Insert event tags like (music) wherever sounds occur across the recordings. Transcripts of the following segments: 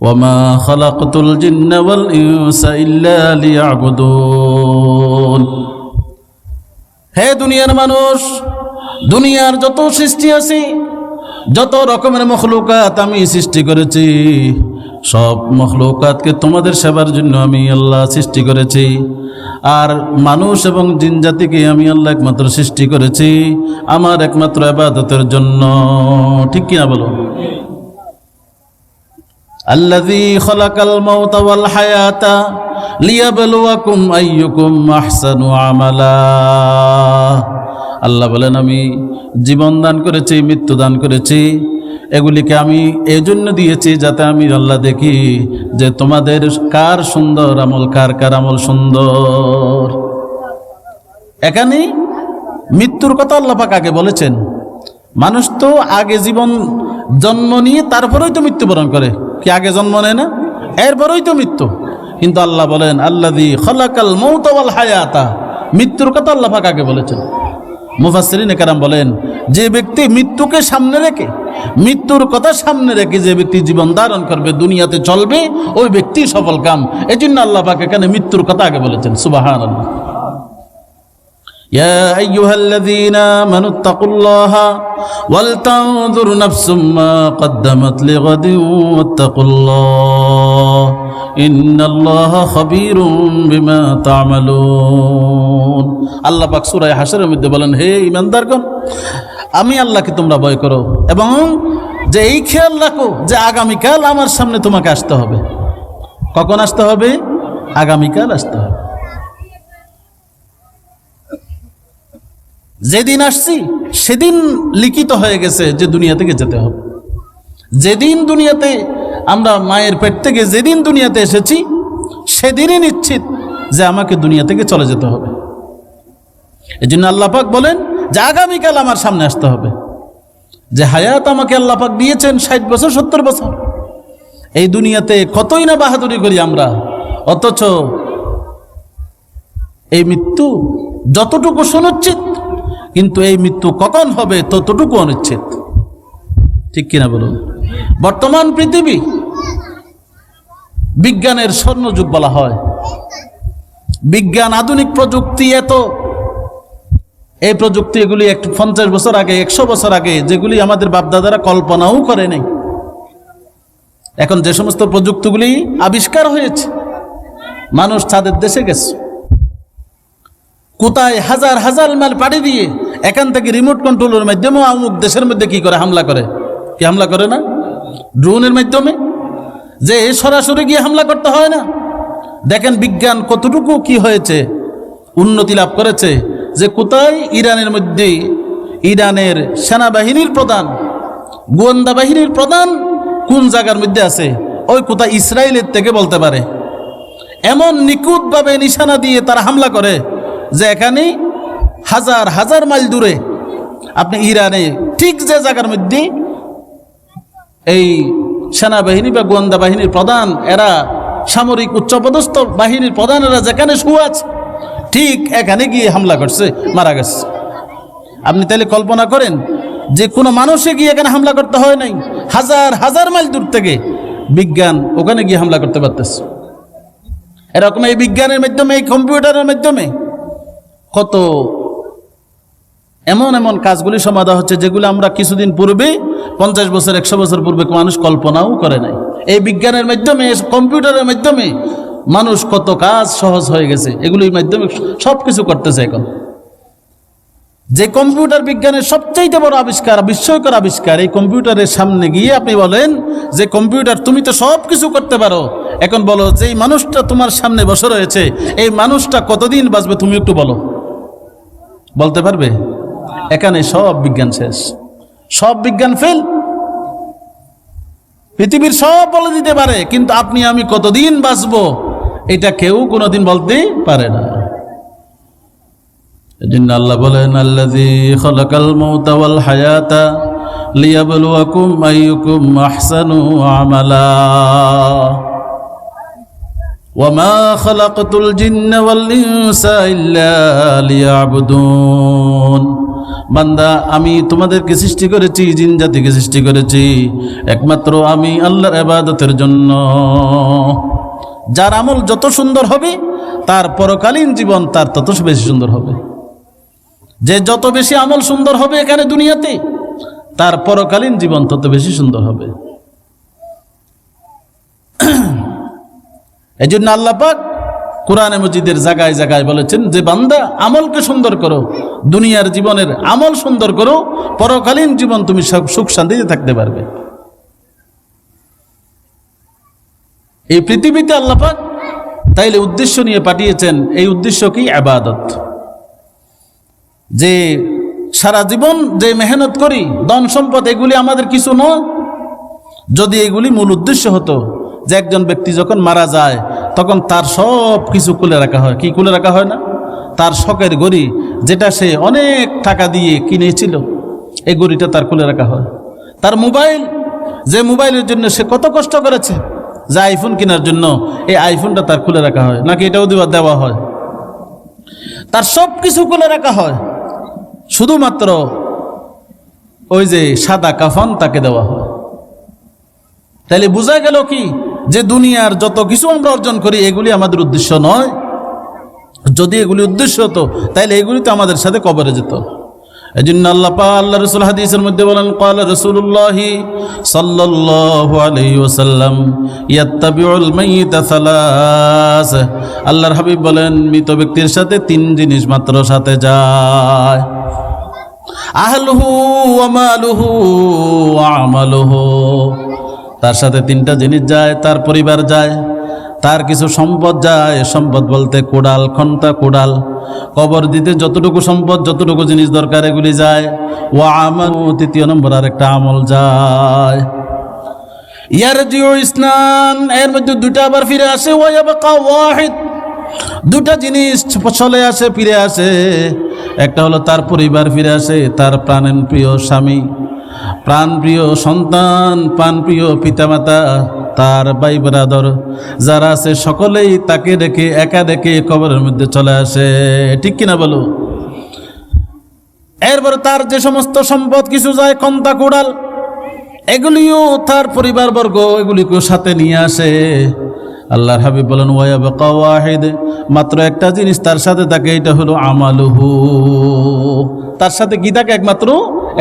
وما خلقت الجن والإنس إلا ليعبدون হে দুনিয়ার মানুষ দুনিয়ার যত সৃষ্টি আছে যত রকমের মখলুকাত আমি সৃষ্টি করেছি সব মখলুকাতকে তোমাদের সেবার জন্য আমি আল্লাহ সৃষ্টি করেছি আর মানুষ এবং জিন জাতিকে আমি আল্লাহ একমাত্র সৃষ্টি করেছি আমার একমাত্র আবাদতের জন্য ঠিক কিনা বলো الذي خلق الموت والحياة ليبلوكم أيكم أحسن عملا আল্লাহ বলেন আমি জীবন দান করেছি মৃত্যু দান করেছি এগুলিকে আমি এই জন্য দিয়েছি যাতে আমি আল্লাহ দেখি যে তোমাদের কার সুন্দর আমল কার কার আমল সুন্দর এখানে মৃত্যুর কথা আল্লাহ পাক আগে বলেছেন মানুষ তো আগে জীবন জন্ম নিয়ে তারপরেই তো মৃত্যুবরণ করে কি আগে জন্ম নেয় না? এরপরেই তো মৃত্যু। কিন্তু আল্লাহ বলেন আল্লাদি খলাকাল মৌতওয়াল হায়াতা। মৃত্যুর কথা আল্লাহ পাক আগে বলেছেন। মুফাসরিন কারাম বলেন, যে ব্যক্তি মৃত্যুকে সামনে রেখে, মৃত্যুর কথা সামনে রেখে যে ব্যক্তি জীবন ধারণ করবে, দুনিয়াতে চলবে, ওই ব্যক্তি সফল কাম। এই জন্য আল্লাহ পাক এখানে মৃত্যুর কথা আগে বলেছেন সুবাহান আল্লাহ يا أيها الذين آمنوا اتقوا الله ولتنظر نفس ما قدمت لغد واتقوا الله إن الله خبير بما تعملون আল্লাহ পাক সূরা হাশরের মধ্যে বলেন হে ঈমানদারগণ আমি আল্লাহকে তোমরা ভয় করো এবং যে এই খেয়াল রাখো যে আগামীকাল আমার সামনে তোমাকে আসতে হবে কখন আসতে হবে আগামীকাল আসতে হবে যেদিন আসছি, সেদিন লিখিত হয়ে গেছে যে দুনিয়া থেকে যেতে হবে। যেদিন দুনিয়াতে আমরা মায়ের পেট থেকে যেদিন দুনিয়াতে এসেছি, সেদিনই নিশ্চিত যে আমাকে দুনিয়া থেকে চলে যেতে হবে। এই জন্য আল্লাপাক বলেন যে আগামীকাল আমার সামনে আসতে হবে। যে হায়াত আমাকে আল্লাপাক দিয়েছেন ষাট বছর, সত্তর বছর। এই দুনিয়াতে কতই না বাহাদুরি করি আমরা, অথচ এই মৃত্যু যতটুকু সুনিশ্চিত কিন্তু এই মৃত্যু কখন হবে ততটুকু অনিশ্চিত ঠিক কিনা বলুন? বর্তমান পৃথিবী বিজ্ঞানের স্বর্ণযুগ বলা হয়। বিজ্ঞান আধুনিক প্রযুক্তি এত। এই প্রযুক্তি এগুলি একটু পঞ্চাশ বছর আগে, একশো বছর আগে যেগুলি আমাদের বাপদাদারা কল্পনাও করে নেই। এখন যে সমস্ত প্রযুক্তিগুলি আবিষ্কার হয়েছে, মানুষ তাদের দেশে গেছে। কোথায় হাজার হাজার মাইল পাড়ি দিয়ে এখান থেকে রিমোট কন্ট্রোলের মাধ্যমে অমুক দেশের মধ্যে কি করে হামলা করে? কি হামলা করে না? ড্রোনের মাধ্যমে? যে সরাসরি গিয়ে হামলা করতে হয় না? দেখেন বিজ্ঞান কতটুকু কি হয়েছে, উন্নতি লাভ করেছে, যে কোথায় ইরানের মধ্যে ইরানের সেনাবাহিনীর প্রধান, গোয়েন্দা বাহিনীর প্রধান কোন জায়গার মধ্যে আছে? ওই কোথায় ইসরায়েলের থেকে বলতে পারে। এমন নিখুঁতভাবে নিশানা দিয়ে তারা হামলা করে। যে এখানে হাজার হাজার মাইল দূরে আপনি ইরানে ঠিক যে জায়গার মধ্যে এই সেনাবাহিনী বা গোয়েন্দা বাহিনীর প্রধান, এরা সামরিক উচ্চপদস্থ বাহিনীর প্রধানেরা যেখানে শুয়ে ঠিক এখানে গিয়ে হামলা করছে, মারা গেছে। আপনি তাহলে কল্পনা করেন যে কোনো মানুষে গিয়ে এখানে হামলা করতে হয় নাই, হাজার হাজার মাইল দূর থেকে বিজ্ঞান ওখানে গিয়ে হামলা করতে পারতেছে। এরকম এই বিজ্ঞানের মাধ্যমে, এই কম্পিউটারের মাধ্যমে কত এমন এমন কাজগুলি সমাধা হচ্ছে যেগুলো আমরা কিছুদিন পূর্বে, পঞ্চাশ বছর, একশো বছর পূর্বে মানুষ কল্পনাও করে নাই। এই বিজ্ঞানের মাধ্যমে কম্পিউটারের মাধ্যমে মানুষ কত কাজ সহজ হয়ে গেছে, এগুলির মাধ্যমে সব কিছু করতেছে এখন। যে কম্পিউটার বিজ্ঞানের সবচাইতে বড় আবিষ্কার, বিস্ময়কর আবিষ্কার, এই কম্পিউটারের সামনে গিয়ে আপনি বলেন যে কম্পিউটার, তুমি তো সব কিছু করতে পারো। এখন বলো যে মানুষটা তোমার সামনে বসে রয়েছে, এই মানুষটা কতদিন বাঁচবে তুমি একটু বলো। বলতে পারবে? এখানে সব বিজ্ঞান শেষ। সব বিজ্ঞান ফেল পৃথিবীর সব বলে দিতে পারে, কিন্তু আপনি, আমি কতদিন বাঁচব, এটা কেউ কোনোদিন বলতে পারে না। আল্লাহ আমালা। وما خلقت الجن والإنس إلا ليعبدون বান্দা আমি তোমাদেরকে সৃষ্টি করেছি জিন জাতিকে সৃষ্টি করেছি একমাত্র আমি আল্লাহর আবাদতের জন্য যার আমল যত সুন্দর হবে তার পরকালীন জীবন তার তত বেশি সুন্দর হবে যে যত বেশি আমল সুন্দর হবে এখানে দুনিয়াতে তার পরকালীন জীবন তত বেশি সুন্দর হবে এই জন্য আল্লাপাক কোরআনে মজিদের জায়গায় জায়গায় বলেছেন, যে বান্দা আমলকে সুন্দর করো, দুনিয়ার জীবনের আমল সুন্দর করো, পরকালীন জীবন তুমি সব সুখ শান্তিতে থাকতে পারবে। এই পৃথিবীতে আল্লাপাক তাইলে উদ্দেশ্য নিয়ে পাঠিয়েছেন, এই উদ্দেশ্য কি? আবাদত যে সারা জীবন যে মেহনত করি, ধন সম্পদ, এগুলি আমাদের কিছু নয় যদি এগুলি মূল উদ্দেশ্য হতো যে একজন ব্যক্তি যখন মারা যায়, তখন তার সব কিছু খুলে রাখা হয়। কি খুলে রাখা হয় না? তার শখের গড়ি, যেটা সে অনেক টাকা দিয়ে কিনেছিল, এই গড়িটা তার খুলে রাখা হয়। তার মোবাইল, যে মোবাইলের জন্য সে কত কষ্ট করেছে, যে আইফোন কেনার জন্য এই আইফোনটা তার খুলে রাখা হয়, নাকি এটাও দেওয়া দেওয়া হয়। তার সব কিছু খুলে রাখা হয়। শুধুমাত্র ওই যে সাদা কাফন তাকে দেওয়া হয়। তাহলে বোঝা গেল কি? যে দুনিয়ার যত কিছু আমরা অর্জন করি, এগুলি আমাদের উদ্দেশ্য নয়। যদি এগুলি উদ্দেশ্য হতো তাহলে এগুলি তো আমাদের সাথে কবরে যেত। এই জন্য আল্লাহ পা আল্লাহ রসুল হাদিসের মধ্যে বলেন কাল রসুল্লাহ সাল্লাল্লাহু আলাইহি ওয়াসাল্লাম, ইয়াত্তাবিউল মাইয়িতা সালাস। আল্লাহর হাবিব বলেন, মৃত ব্যক্তির সাথে তিন জিনিস মাত্র সাথে যায়। আহলুহু ওয়া মালুহু ওয়া আমালুহু। তার সাথে তিনটা জিনিস যায়, তার পরিবার যায়, তার কিছু সম্পদ যায়। সম্পদ বলতে কোড়াল, খন্তা কোড়াল। কবর দিতে যতটুকু সম্পদ, যতটুকু জিনিস দরকার, এগুলি যায়। ও আমল তৃতীয় নম্বর আর একটা আমল যায়। ইয়ার জিও ইসনান, এর মধ্যে দুটা আবার ফিরে আসে ওয়াহিদ। দুটা জিনিস চলে আসে, ফিরে আসে। একটা হলো তার পরিবার ফিরে আসে, তার প্রাণের প্রিয় স্বামী। প্রাণপ্রিয় সন্তান, প্রাণপ্রিয় পিতামাতা, তার ভাই ব্রাদর, যারা আছে সকলেই তাকে রেখে একা রেখে কবরের মধ্যে চলে আসে। ঠিক কিনা বলো? এরপর তার যে সমস্ত সম্পদ কিছু যায় কন্তা কোড়াল, এগুলিও তার পরিবারবর্গ এগুলিকেও সাথে নিয়ে আসে। আল্লাহর হাবিব বলেন ওয়াইবাকা ওয়াহিদ। মাত্র একটা জিনিস তার সাথে থাকে, এটা হলো আমালুহু। তার সাথে কি একমাত্র?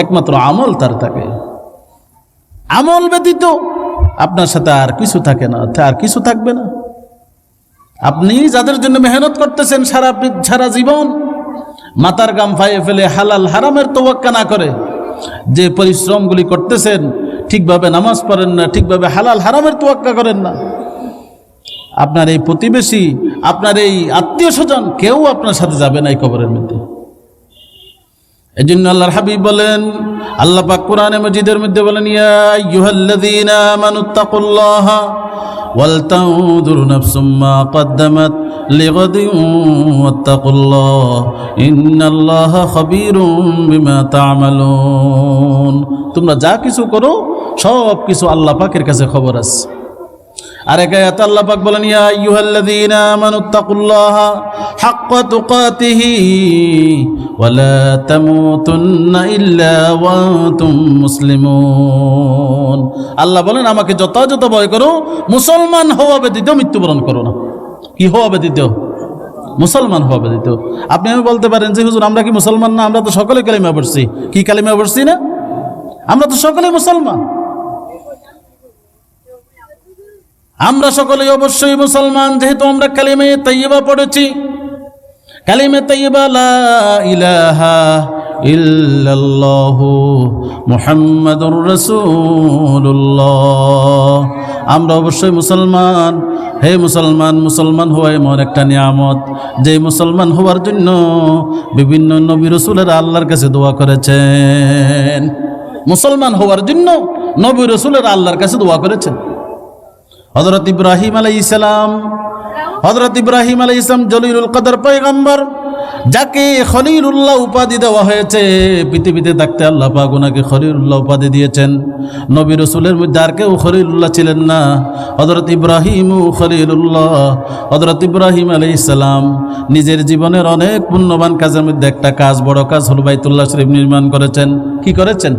একমাত্র আমল তার থাকে। আমল ব্যতীত আপনার সাথে আর কিছু থাকে না আর কিছু থাকবে না। আপনি যাদের জন্য মেহনত করতেছেন সারা সারা জীবন, মাতার গাম ফাইয়ে ফেলে হালাল হারামের তোয়াক্কা না করে, যে পরিশ্রমগুলি করতেছেন, ঠিকভাবে নামাজ পড়েন না, ঠিকভাবে হালাল হারামের তোয়াক্কা করেন না। আপনার এই প্রতিবেশী, আপনার এই আত্মীয় স্বজন কেউ আপনার সাথে যাবে না এই কবরের মধ্যে। এই আল্লাহর হাবিব বলেন, আল্লাহ পাক কোরআনে মজিদের মধ্যে বলেন, ইয়া আইয়ুহাল্লাযীনা আমানুত্তাকুল্লাহা ওয়াল তানজুর নাফসুম মা কদ্দামাত লিগাদিন ওয়াত্তাকুল্লাহ, ইন্নাল্লাহা খাবীরুম বিমা তা'মালুন। তোমরা যা কিছু করো সব কিছু আল্লাহ পাকের কাছে খবর আছে। আর এক আয়াত আল্লাহ পাক বলেন, ইয়া আইয়ুহাল্লাযীনা আমানুত্তাকুল্লাহা হাক্কা তুকাতিহি ওয়া লা তামুতুন্না ইল্লা ওয়া আনতুম মুসলিমুন। আল্লাহ বলেন, আমাকে যথাযথ ভয় করো, মুসলমান হওয়া ব্যতীত মৃত্যুবরণ করো না। কি হওয়া ব্যতীত? মুসলমান হওয়া ব্যতীত। আপনি আমি বলতে পারেন যে, হুজুর, আমরা কি মুসলমান না? আমরা তো সকলে কালিমা পড়ছি। কি কালিমা পড়ছি না? আমরা তো সকলে মুসলমান। আমরা সকলে অবশ্যই মুসলমান, যেহেতু আমরা কালিমে তৈবা পড়েছি। কালিমে তৈবা লা ইলাহা ইল্লাল্লাহু আমরা অবশ্যই মুসলমান। হে মুসলমান মুসলমান হওয়া এমন একটা নিয়ামত। যে মুসলমান হওয়ার জন্য বিভিন্ন নবী রসুলেরা আল্লাহর কাছে দোয়া করেছেন। মুসলমান হওয়ার জন্য নবী রসুলেরা আল্লাহর কাছে দোয়া করেছেন। হজরত ইব্রাহিম আলাই ইসলাম হজরত ইব্রাহিম আলাই ইসলাম জলিলুল কদর পয়গম্বর, যাকে খলিলুল্লাহ উপাধি দেওয়া হয়েছে, পৃথিবীতে থাকতে আল্লাহ পাক ওনাকে খলিলুল্লাহ উপাধি দিয়েছেন। নবী রসুলের মধ্যে আর কেউ খলিলুল্লাহ ছিলেন না। হজরত ইব্রাহিম খলিলুল্লাহ। হজরত ইব্রাহিম আলী ইসলাম নিজের জীবনের অনেক পুণ্যবান কাজের মধ্যে একটা কাজ, বড় কাজ হল বাইতুল্লাহ শরীফ নির্মাণ করেছেন। কি করেছেন?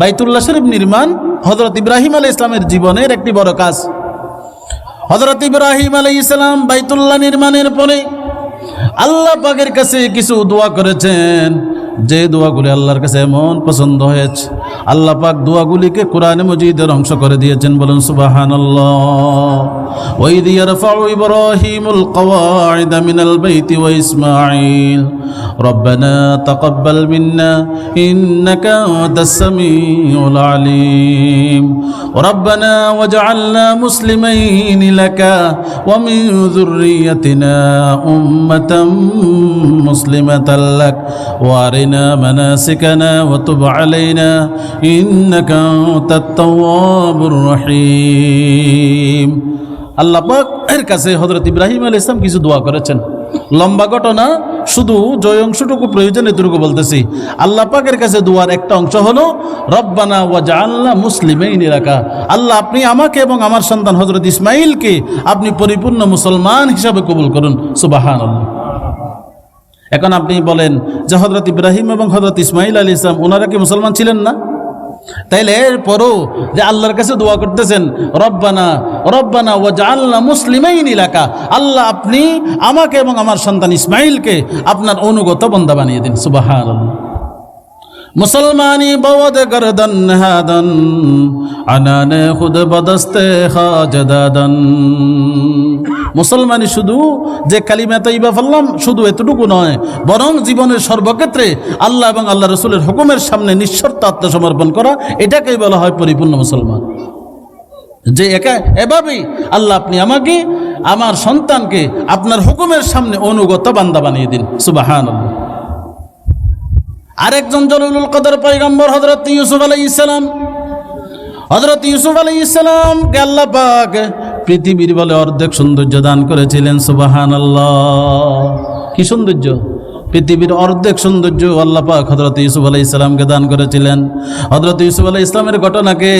বাইতুল্লাহ শরীফ নির্মাণ হজরত ইব্রাহিম আলী ইসলামের জীবনের একটি বড় কাজ। হজরত ইব্রাহিম আলী ইসলাম বাইতুল্লাহ নির্মাণের পরে আল্লাহ পাকের কাছে কিছু দোয়া করেছেন। যে দোয়াগুলি আল্লাহর কাছে এমন পছন্দ হয়েছে। আল্লাহ পাক দোয়াগুলিকে কোরআনে মজিদের অংশ করে দিয়েছেন। বলেন সুবাহান ওই দিয়ে রফাউ ইব্রাহিমুল কওয়াইদ মিনাল বাইতি ওয়া ইসমাঈল। রব্বানা তাকাব্বাল মিন্না ইন্নাকা আনতাস সামিউল আলিম। রব্বানা ওয়াজআলনা মুসলিমাইন লাকা ওয়া মিন যুররিয়াতিনা উম্মাতাম মুসলিমাতাল লাক। ওয়া আরিনা মানাসিকানা ওয়া তুব রহিম। এর কাছে হজরত ইব্রাহিম আল ইসলাম কিছু দোয়া করেছেন। লম্বা ঘটনা, শুধু জয় অংশটুকু প্রয়োজন এতটুকু বলতেছি। আল্লাহ পাকের কাছে দুয়ার একটা অংশ হলো, রব্বানা ওয়াজা আল্লাহ মুসলিমেই নিরাকা আল্লাহ আপনি আমাকে এবং আমার সন্তান হজরত ইসমাইলকে আপনি পরিপূর্ণ মুসলমান হিসাবে কবুল করুন। সুবাহান এখন আপনি বলেন যে হজরত ইব্রাহিম এবং হজরত ইসমাইল আলী ইসলাম ওনারা কি মুসলমান ছিলেন না? তাইলে এরপরও যে আল্লাহর কাছে দোয়া করতেছেন, রব্বানা রব্বানা ও জাল্লা মুসলিমাইন এলাকা আল্লাহ আপনি আমাকে এবং আমার সন্তান ইসমাইলকে আপনার অনুগত বন্দা বানিয়ে দিন মুসলমানি বওদ গরদন হাদন আনানে খুদ বদস্তে খাজদাদন। মুসলমানি শুধু যে কালিমা তাইবা ফেললাম শুধু এতটুকু নয়, বরং জীবনের সর্বক্ষেত্রে আল্লাহ এবং আল্লাহ রসুলের হুকুমের সামনে নিঃশর্ত আত্মসমর্পণ করা, এটাকেই বলা হয় পরিপূর্ণ মুসলমান। যে একা, এভাবেই আল্লাহ আপনি আমাকে, আমার সন্তানকে আপনার হুকুমের সামনে অনুগত বান্দা বানিয়ে দিন। সুবাহান আরেকজন জলিলুল কদর পাইগম্বর হজরত ইউসুফ আলাই ইসলাম হজরত ইউসুফ আলাই ইসলাম আল্লাহ পাক পৃথিবীর বলে অর্ধেক সৌন্দর্য দান করেছিলেন সুবাহান আল্লাহ কি সৌন্দর্য? পৃথিবীর অর্ধেক সৌন্দর্য আল্লাহ পাক হজরত ইউসুফ আলাই ইসলামকে দান করেছিলেন। হজরত ইউসুফ আলাই ইসলামের ঘটনাকে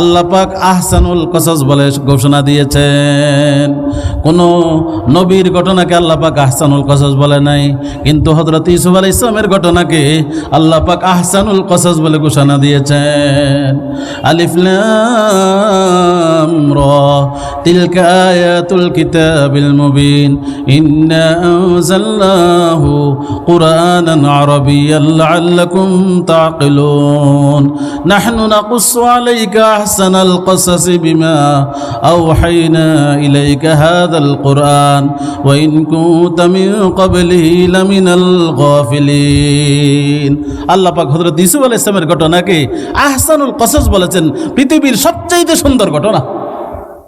আল্লাহ পাক আহসানুল কসস বলে ঘোষণা দিয়েছেন। কোনো নবীর ঘটনাকে আল্লাহ পাক আহসানুল কসস বলে নাই, কিন্তু হজরত ইউসুফ আলাই ইসলামের ঘটনাকে আল্লাহ পাক আহসানুল কসস বলে ঘোষণা দিয়েছেন। আলিফলাম র, তিলকা আয়াতুল কিতাবিল মুবিন, ইন্না আনজালনাহু قرآنا عربيا لعلكم تعقلون نحن نقص عليك أحسن القصص بما أوحينا إليك هذا القرآن وإن كنت من قبله لمن الغافلين আল্লাহ পাক হযরত ইউসুফ আলাইহিস সালামের ঘটনাকে আহসানুল কসস বলেছেন পৃথিবীর সবচাইতে সুন্দর ঘটনা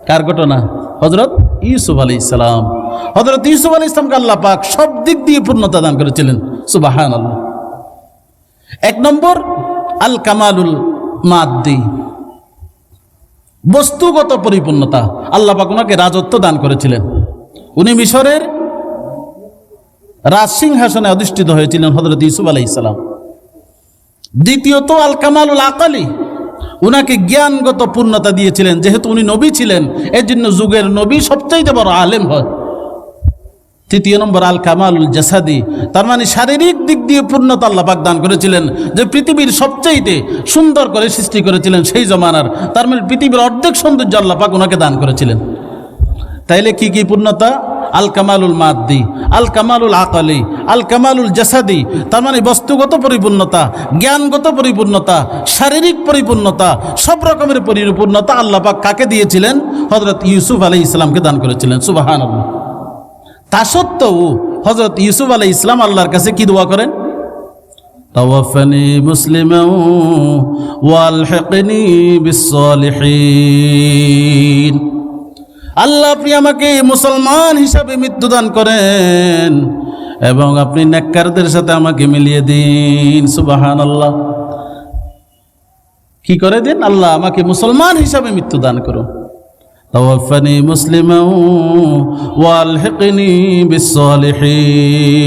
কার ঘটনা হজরত ইউসুফ আলী ইসলাম হজরত ইউসুফ আলী ইসলামকে আল্লাহ পাক সব দিক দিয়ে পূর্ণতা দান করেছিলেন। সুবাহান আল্লাহ এক নম্বর আল কামালুল মাদ্দি। বস্তুগত পরিপূর্ণতা। আল্লাহ পাক ওনাকে রাজত্ব দান করেছিলেন। উনি মিশরের রাজ সিংহাসনে অধিষ্ঠিত হয়েছিলেন হজরত ইউসুফ আলাই ইসলাম দ্বিতীয়ত আল কামালুল আকালি। উনাকে জ্ঞানগত পূর্ণতা দিয়েছিলেন, যেহেতু উনি নবী ছিলেন এর জন্য যুগের নবী সবচাইতে বড় আলেম হয়। তৃতীয় নম্বর, আল কামালুল জাসাদি, তার মানে শারীরিক দিক দিয়ে পূর্ণতা আল্লাহ দান করেছিলেন, যে পৃথিবীর সবচাইতে সুন্দর করে সৃষ্টি করেছিলেন সেই জমানার, তার মানে পৃথিবীর অর্ধেক সৌন্দর্য আল্লাহ পাক ওনাকে দান করেছিলেন। তাইলে কি কি পূর্ণতা? আল কামালুল মাদ্দি আল কামালুল আকালি আল কামালুল জাসাদি তার মানে বস্তুগত পরিপূর্ণতা জ্ঞানগত পরিপূর্ণতা শারীরিক পরিপূর্ণতা সব রকমের পরিপূর্ণতা আল্লাহ পাক কাকে দিয়েছিলেন হজরত ইউসুফ আলী ইসলামকে দান করেছিলেন সুবাহান তা সত্ত্বেও হজরত ইউসুফ আলী ইসলাম আল্লাহর কাছে কি দোয়া করেন توفني مسلما والحقني بالصالحين আল্লাহ আপনি আমাকে মুসলমান হিসাবে মৃত্যুদান করেন এবং আপনি নেককারদের সাথে আমাকে মিলিয়ে দিন সুবাহান আল্লাহ কি করে দিন আল্লাহ আমাকে মুসলমান হিসাবে মৃত্যুদান করুন توفني مسلما والحقني بالصالحين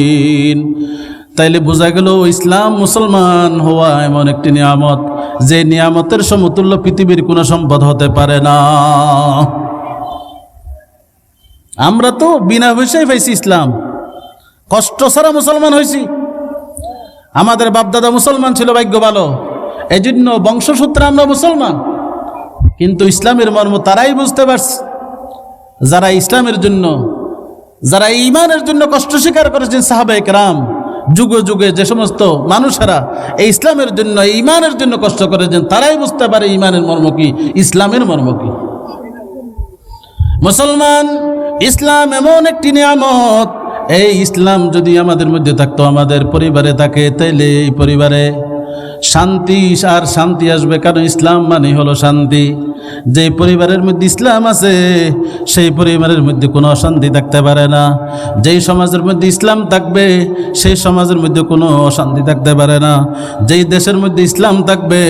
তাইলে বোঝা গেল ইসলাম মুসলমান হওয়া এমন একটি নিয়ামত যে নিয়ামতের সমতুল্য পৃথিবীর কোনো সম্পদ হতে পারে না আমরা তো বিনা পয়সায় পাইছি ইসলাম। কষ্ট ছাড়া মুসলমান হয়েছি আমাদের বাপদাদা মুসলমান ছিল, ভাগ্য ভালো। এই জন্য বংশসূত্রে আমরা মুসলমান। কিন্তু ইসলামের মর্ম তারাই বুঝতে পারছে। যারা ইসলামের জন্য, যারা ইমানের জন্য কষ্ট স্বীকার করেছেন সাহাবাহিক রাম যুগে যুগে যে সমস্ত মানুষেরা এই ইসলামের জন্য ইমানের জন্য কষ্ট করেছেন, তারাই বুঝতে পারে ইমানের মর্ম কি, ইসলামের মর্ম কি। মুসলমান ইসলাম এমন একটি নিয়ামত। এই ইসলাম যদি আমাদের মধ্যে থাকতো, আমাদের পরিবারে থাকে, তাইলে এই পরিবারে শান্তি আর শান্তি আসবে। কারণ ইসলাম মানে হলো শান্তি। যে পরিবারের মধ্যে ইসলাম আছে, সেই পরিবারের মধ্যে কোনো অশান্তি থাকতে পারে না। যেই সমাজের মধ্যে ইসলাম থাকবে, সেই সমাজের মধ্যে কোনো অশান্তি থাকতে পারে না। যেই দেশের মধ্যে ইসলাম থাকবে,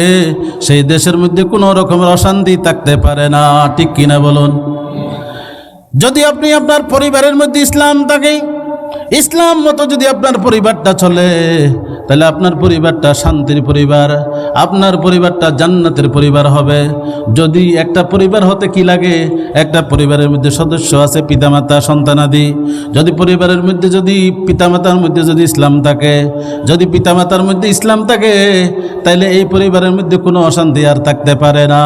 সেই দেশের মধ্যে কোনো রকমের অশান্তি থাকতে পারে না। ঠিক কিনা বলুন? যদি আপনি আপনার পরিবারের মধ্যে ইসলাম থাকে ইসলাম মতো যদি আপনার পরিবারটা চলে, তাহলে আপনার পরিবারটা শান্তির পরিবার, আপনার পরিবারটা জান্নাতের পরিবার হবে। যদি একটা পরিবার হতে কি লাগে? একটা পরিবারের মধ্যে সদস্য আছে, পিতামাতা সন্তানাদি যদি পরিবারের মধ্যে যদি পিতামাতার মধ্যে যদি ইসলাম থাকে, যদি পিতামাতার মধ্যে ইসলাম থাকে, তাহলে এই পরিবারের মধ্যে কোনো অশান্তি আর থাকতে পারে না।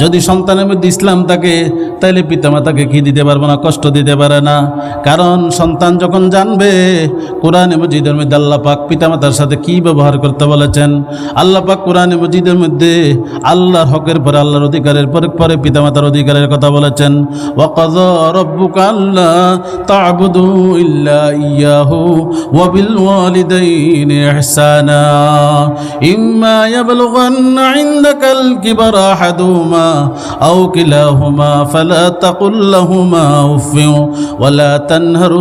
যদি সন্তানের মধ্যে ইসলাম থাকে, তাহলে পিতামাতাকে কি দিতে পারব না, কষ্ট দিতে পারে না। কারণ সন্তান যখন জানবে, কোরআন মজিদের মধ্যে আল্লাহ পাক পিতামাতার সাথে কি ব্যবহার করতে বলেছেন? আল্লাহ পাক কোরআন মজিদের মধ্যে আল্লাহর হকের পরে, আল্লাহর অধিকারের পরে পরে পিতামাতার অধিকারের কথা বলেছেন। ওয়াকাদ রব্বুকা আল্লাহ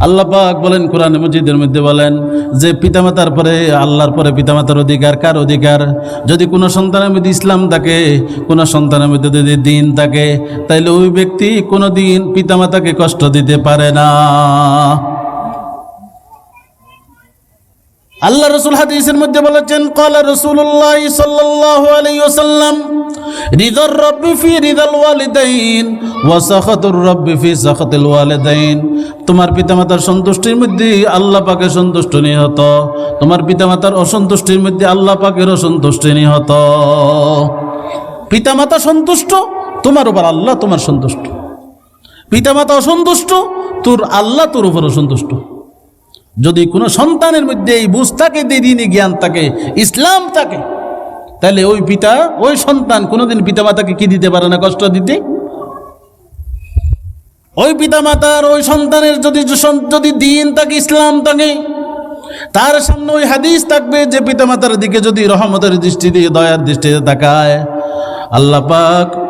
আল্লাহ পাক বলেন কোরআন মজিদের মধ্যে বলেন যে পিতামাতার পরে আল্লাহর পরে পিতামাতার অধিকার, কার অধিকার? যদি কোনো সন্তানের মধ্যে ইসলাম থাকে, কোনো সন্তানের মধ্যে যদি দিন থাকে, তাইলে ওই ব্যক্তি কোনো দিন পিতামাতাকে কষ্ট দিতে পারে না। আল্লাহ রসুল হাদিসের মধ্যে বলেছেন, কলা রসুল্লাহ সাল্লাল্লাহু আলাইহি ওয়াসাল্লাম, রিদার রব্বি ফি রিদাল ওয়ালিদাইন ওয়া সাখাতুর রব্বি ফি সাখাতিল ওয়ালিদাইন। তোমার পিতামাতার সন্তুষ্টির মধ্যে আল্লাহ পাকে সন্তুষ্ট নিহত। তোমার পিতামাতার অসন্তুষ্টির মধ্যে আল্লাহ পাকের অসন্তুষ্টি নিহত। পিতামাতা সন্তুষ্ট, তোমার উপর আল্লাহ তোমার সন্তুষ্ট। পিতামাতা অসন্তুষ্ট, তোর আল্লাহ তোর উপর অসন্তুষ্ট। যদি কোনো সন্তানের মধ্যে এই বুঝ থাকে দিদিনী জ্ঞান থাকে, ইসলাম থাকে, তাহলে ওই পিতা, ওই সন্তান কোনোদিন পিতা মাতাকে কি দিতে পারে না কষ্ট দিতে? ওই পিতা মাতার ওই সন্তানের যদি যদি দিন থাকে, ইসলাম থাকে, তার সামনে ওই হাদিস থাকবে যে পিতামাতার দিকে যদি রহমতের দৃষ্টি দিয়ে, দয়ার দৃষ্টিতে তাকায়। আল্লাহ পাক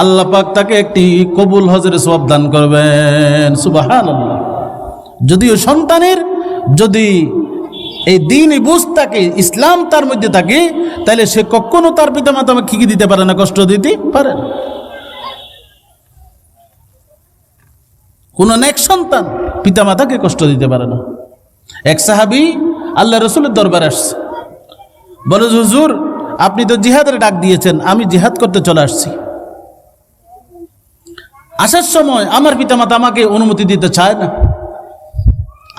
আল্লাহ পাক তাকে একটি কবুল হজরে সব দান করবেন। সুবাহান যদিও সন্তানের, যদি এই দিন বুঝ থাকে, ইসলাম তার মধ্যে থাকে, তাহলে সে কখনো তার পিতা মাতা কি কি দিতে পারে না, কষ্ট দিতে পারে না। কোন নেক সন্তান পিতা মাতাকে কষ্ট দিতে পারে না। এক সাহাবি আল্লাহ রসুলের দরবারে আসছে। বলে, হুজুর, আপনি তো জিহাদের ডাক দিয়েছেন, আমি জিহাদ করতে চলে আসছি। আসার সময় আমার পিতামাতা আমাকে অনুমতি দিতে চায় না।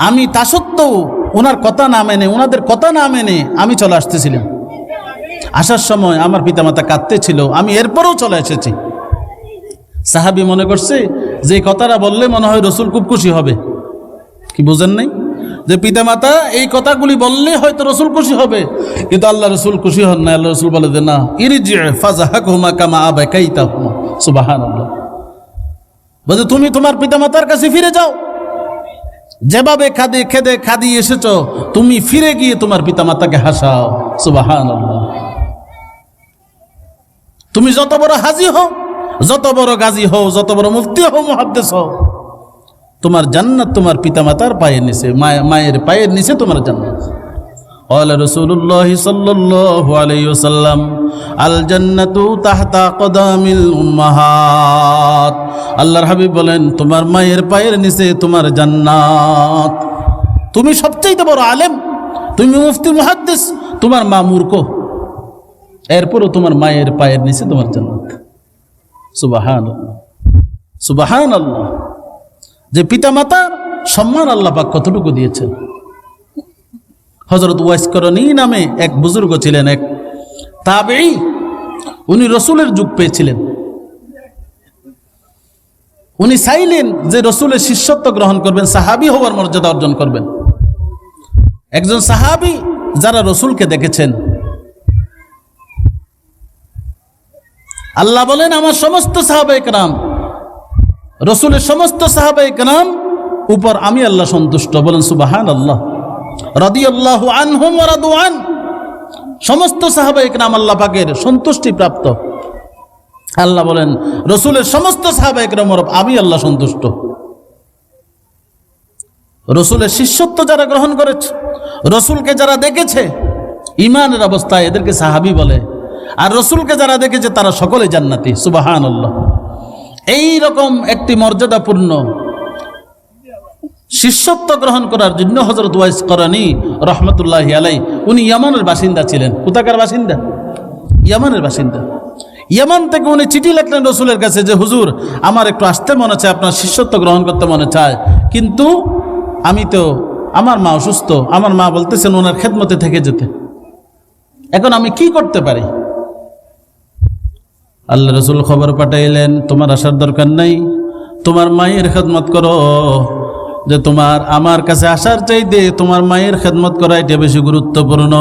আমি তা সত্ত্বেও ওনার কথা না মেনে, ওনাদের কথা না মেনে আমি চলে আসতেছিলাম। আসার সময় আমার পিতামাতা কাঁদতে ছিল আমি এরপরেও চলে এসেছি। সাহাবি মনে করছে যে কথাটা বললে মনে হয় রসুল খুব খুশি হবে। কি বুঝেন নাই? যে পিতামাতা এই কথাগুলি বললে হয়তো রসুল খুশি হবে, কিন্তু আল্লাহ রসুল খুশি হন না আল্লাহ রসুল বলে যে না ইরিজি ফাজাহাক হুমা কামা আবে কাইতা হুমা সুবাহান আল্লাহ বলছে, তুমি তোমার পিতামাতার কাছে ফিরে যাও। যেভাবে খাদে খেদে খাদি এসেছ, তুমি ফিরে গিয়ে তোমার পিতামাতাকে হাসাও। আল্লাহ তুমি যত বড় হাজি হও, যত বড় গাজী হও, যত বড় মুফতি হও মহাদ্দেশ হও, তোমার জান্নাত তোমার পিতামাতার পায়ের নিচে মায়ের পায়ের নিচে তোমার জান্নাত। قال رسول الله صلى الله عليه وسلم الجنة تحت قدام الأمهات আল্লাহর হাবিব বলেন তোমার মায়ের পায়ের নিচে তোমার জান্নাত তুমি সবচেয়ে বড় আলেম তুমি মুফতি মুহাদ্দিস তোমার মা মূর্খ এরপরও তোমার মায়ের পায়ের নিচে তোমার জান্নাত সুবাহান সুবাহান আল্লাহ যে পিতামাতার সম্মান আল্লাহ পাক কতটুকু দিয়েছেন হজরত ওয়াইসকরণী নামে এক বুজুর্গ ছিলেন এক তাবেই উনি রসুলের যুগ পেয়েছিলেন। উনি চাইলেন যে রসুলের শিষ্যত্ব গ্রহণ করবেন, সাহাবি হওয়ার মর্যাদা অর্জন করবেন। একজন সাহাবি যারা রসুলকে দেখেছেন। আল্লাহ বলেন, আমার সমস্ত সাহাবাই নাম রসুলের সমস্ত সাহাবাই নাম উপর আমি আল্লাহ সন্তুষ্ট। বলেন সুবাহান আল্লাহ সমস্ত সাহাবাই নাম আল্লাহ পাকের সন্তুষ্টি প্রাপ্ত। আল্লাহ বলেন, রসুলের সমস্ত সাহাবাই নাম আমি আল্লাহ সন্তুষ্ট। রসুলের শিষ্যত্ব যারা গ্রহণ করেছে, রসুলকে যারা দেখেছে ইমানের অবস্থায় এদেরকে সাহাবি বলে। আর রসুলকে যারা দেখেছে, তারা সকলে জান্নাতি সুবাহান এই রকম একটি মর্যাদাপূর্ণ শিষ্যত্ব গ্রহণ করার জন্য হজরত ওয়াইস করানি রহমতুল্লাহ আলাই উনি ইয়ামানের বাসিন্দা ছিলেন। কোথাকার বাসিন্দা? ইয়ামানের বাসিন্দা। ইয়ামান থেকে উনি চিঠি লিখলেন রসুলের কাছে যে, হুজুর, আমার একটু আসতে মনে চায়, আপনার শিষ্যত্ব গ্রহণ করতে মনে চায়। কিন্তু আমি তো, আমার মা অসুস্থ, আমার মা বলতেছেন ওনার খেদমতে থেকে যেতে। এখন আমি কি করতে পারি? আল্লাহ রসুল খবর পাঠাইলেন, তোমার আসার দরকার নাই, তোমার মায়ের খেদমত করো। যে তোমার আমার কাছে আসার চাইতে তোমার মায়ের খেদমত করা এটা বেশি গুরুত্বপূর্ণ।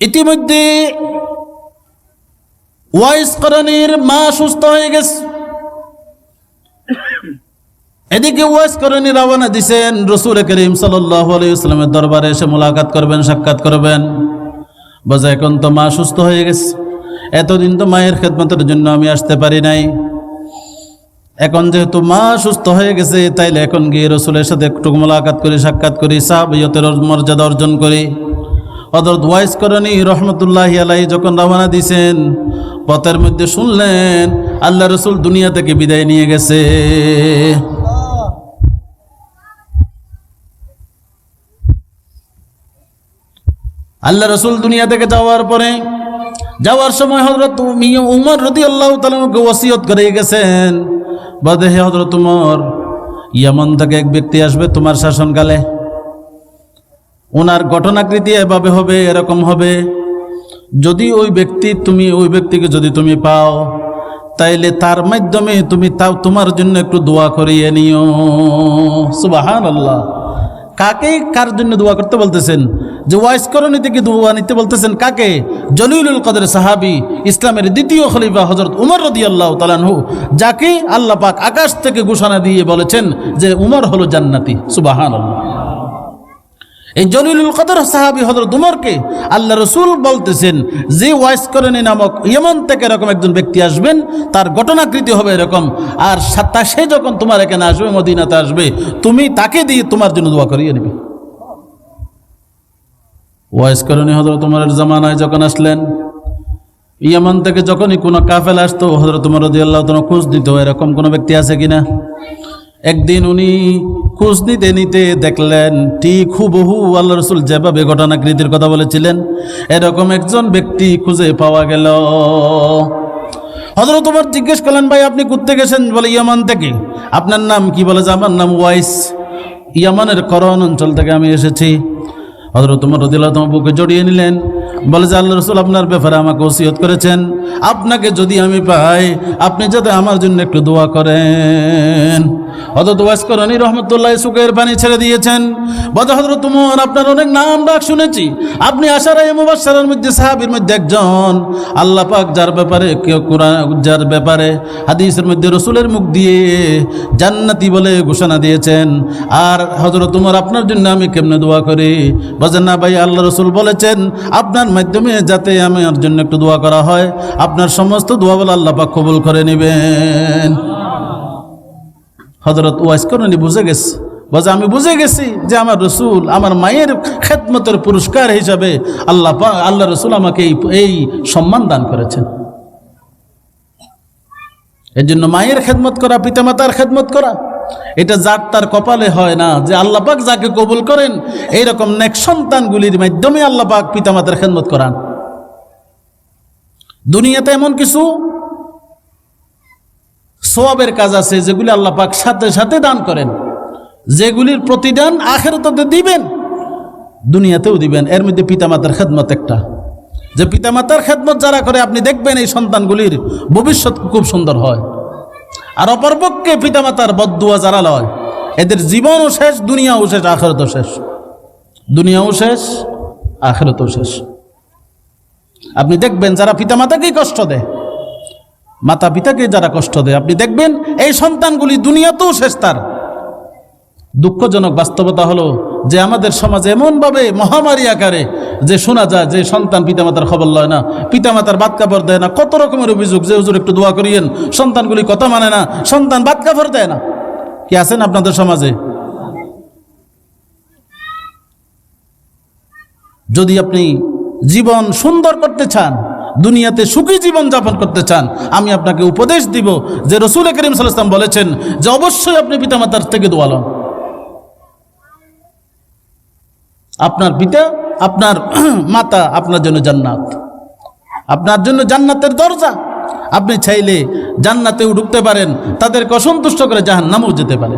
ইতিমধ্যে ওয়াইস করণীর মা সুস্থ হয়ে গেছে। এদিকে ওয়াইস করণী রওনা দিছেন রসুল করিম সাল্লামের দরবারে এসে মোলাকাত করবেন, সাক্ষাৎ করবেন। বোঝা এখন তো মা সুস্থ হয়ে গেছে। এতদিন তো মায়ের খেদমতের জন্য আমি আসতে পারি নাই। এখন যেহেতু মা সুস্থ হয়ে গেছে, তাইলে এখন গিয়ে রসুলের সাথে একটু মোলাকাত করি, সাক্ষাৎ করি সাহাবিয়তের মর্যাদা অর্জন করি। হজরত ওয়াইস করণী রহমতুল্লাহ আলাই যখন রওনা দিছেন, পথের মধ্যে শুনলেন, আল্লাহ রসুল দুনিয়া থেকে বিদায় নিয়ে গেছে। আল্লাহ রসুল দুনিয়া থেকে যাওয়ার পরে যাওয়ার সময় হজরত উমর রদি আল্লাহ তালকে ওসিয়ত করে গেছেন। বাদে হে হজরত উমর, ইয়ামন থেকে এক ব্যক্তি আসবে তোমার শাসনকালে। ওনার ঘটনাকৃতি এভাবে হবে, এরকম হবে, যদি ওই ব্যক্তি তুমি, ওই ব্যক্তিকে যদি তুমি পাও, তাইলে তার মাধ্যমে তুমি তাও তোমার জন্য একটু দোয়া করিয়ে নিও। সুবাহান আল্লাহ কাকে কার জন্য দোয়া করতে বলতেছেন? যে ওয়াইস করণী থেকে দোয়া নিতে বলতেছেন কাকে? জলিউল কদের সাহাবি, ইসলামের দ্বিতীয় খলিফা হজরত উমর রদি আল্লাহ তালানহু যাকে আল্লাহ পাক আকাশ থেকে ঘোষণা দিয়ে বলেছেন যে উমর হলো জান্নাতি। সুবাহান আল্লাহ এই জলিলুল কদর সাহাবি হজরত উমরকে আল্লাহ রসুল বলতেছেন, যে ওয়াইস করণী নামক ইয়মন থেকে এরকম একজন ব্যক্তি আসবেন, তার ঘটনাকৃতি হবে এরকম। আর তা সে যখন তোমার এখানে আসবে, মদিনাতে আসবে, তুমি তাকে দিয়ে তোমার জন্য দোয়া করিয়ে নেবে। ওয়াইস করণী হজরত উমরের জামানায় যখন আসলেন, ইয়ামান থেকে যখনই কোনো কাফেল আসতো হজরত উমর রদি আল্লাহ তোমার খোঁজ দিত এরকম কোনো ব্যক্তি আছে কিনা? একদিন উনি খোঁজ নিতে নিতে দেখলেন, ঠিক হুবহু আল্লাহ রসুল যেভাবে ঘটনাকৃতির কথা বলেছিলেন, এরকম একজন ব্যক্তি খুঁজে পাওয়া গেল। হজরত তোমার জিজ্ঞেস করলেন, ভাই, আপনি কোথেকে গেছেন বলে, ইয়ামান থেকে। আপনার নাম কি? বলে যে আমার নাম ওয়াইস। ইয়ামানের করণ অঞ্চল থেকে আমি এসেছি। হজরত তোমার রদিল্লাহ তোমার বুকে জড়িয়ে নিলেন। বলে যে আল্লাহ রসুল আপনার ব্যাপারে আমাকে ওসিয়ত করেছেন। আপনাকে যদি আমি পাই, আপনি যাতে আমার জন্য একটু দোয়া করেন। হজরত ওয়াস করণী রহমতুল্লাহ সুখের পানি ছেড়ে দিয়েছেন। বলে হজরত আপনার অনেক নাম ডাক শুনেছি। আপনি আশার এই মুবাসারের মধ্যে, সাহাবির মধ্যে একজন। আল্লাহ পাক যার ব্যাপারে, কেউ কোরআন, যার ব্যাপারে, হাদিসের মধ্যে রসুলের মুখ দিয়ে জান্নাতি বলে ঘোষণা দিয়েছেন। আর হজরত তোমার আপনার জন্য আমি কেমনে দোয়া করি? বলেন না ভাই, আল্লাহ রসুল বলেছেন, আপনার মাধ্যমে যাতে আমার জন্য একটু দোয়া করা হয়। আপনার সমস্ত দোয়া বলে আল্লাহ পাক কবুল করে নেবেন। হজরত ওয়াইস করণী বুঝে গেছে। বলছে আমি বুঝে গেছি যে আমার রসুল, আমার মায়ের খেদমতের পুরস্কার হিসাবে আল্লাহ আল্লাহ রসুল আমাকে এই এই সম্মান দান করেছেন। এর জন্য মায়ের খেদমত করা, পিতামাতার খেদমত করা এটা যার তার কপালে হয় না যে আল্লাহ পাক যাকে কবুল করেন, এইরকম নেক সন্তানগুলির মাধ্যমে আল্লাহ পাক পিতামাতার খেদমত করান। দুনিয়াতে এমন কিছু সোয়াবের কাজ আছে যেগুলি আল্লাহ পাক সাথে সাথে দান করেন, যেগুলির প্রতিদান আখেরততে দিবেন, দুনিয়াতেও দিবেন। এর মধ্যে পিতামাতার খেদমত একটা। যে পিতামাতার খেদমত যারা করে, আপনি দেখবেন এই সন্তানগুলির ভবিষ্যৎ খুব সুন্দর হয়। আর অপরপক্ষে পিতামাতার বদুয়া যারা লয়, এদের জীবনও শেষ, দুনিয়াও শেষ, আখেরতও শেষ। দুনিয়াও শেষ, আখেরতও শেষ। আপনি দেখবেন যারা পিতামাতাকেই কষ্ট দেয় মাতা পিতাকে যারা কষ্ট দেয়, আপনি দেখবেন এই সন্তানগুলি দুনিয়াতেও শেষ তার। দুঃখজনক বাস্তবতা হলো যে আমাদের সমাজে এমনভাবে মহামারী আকারে যে শোনা যায় যে সন্তান পিতামাতার খবর লয় না, পিতামাতার বাদ কাপড় দেয় না, কত রকমের অভিযোগ যে হুজুর একটু দোয়া করিয়েন, সন্তানগুলি কথা মানে না, সন্তান বাদ কাপড় দেয় না। কি আছেন আপনাদের সমাজে? যদি আপনি জীবন সুন্দর করতে চান, দুনিয়াতে সুখী জীবন যাপন করতে চান, আমি আপনাকে উপদেশ দিব যে রসুল করিম সাল্লাম বলেছেন যে অবশ্যই আপনি পিতামাতার থেকে দোয়ালন আপনার পিতা, আপনার (clears throat) মাতা আপনার জন্য জান্নাত। আপনার জন্য জান্নাতের দরজা। আপনি চাইলে জান্নাতেও ঢুকতে পারেন, তাদেরকে অসন্তুষ্ট করে জাহান নামও যেতে পারেন।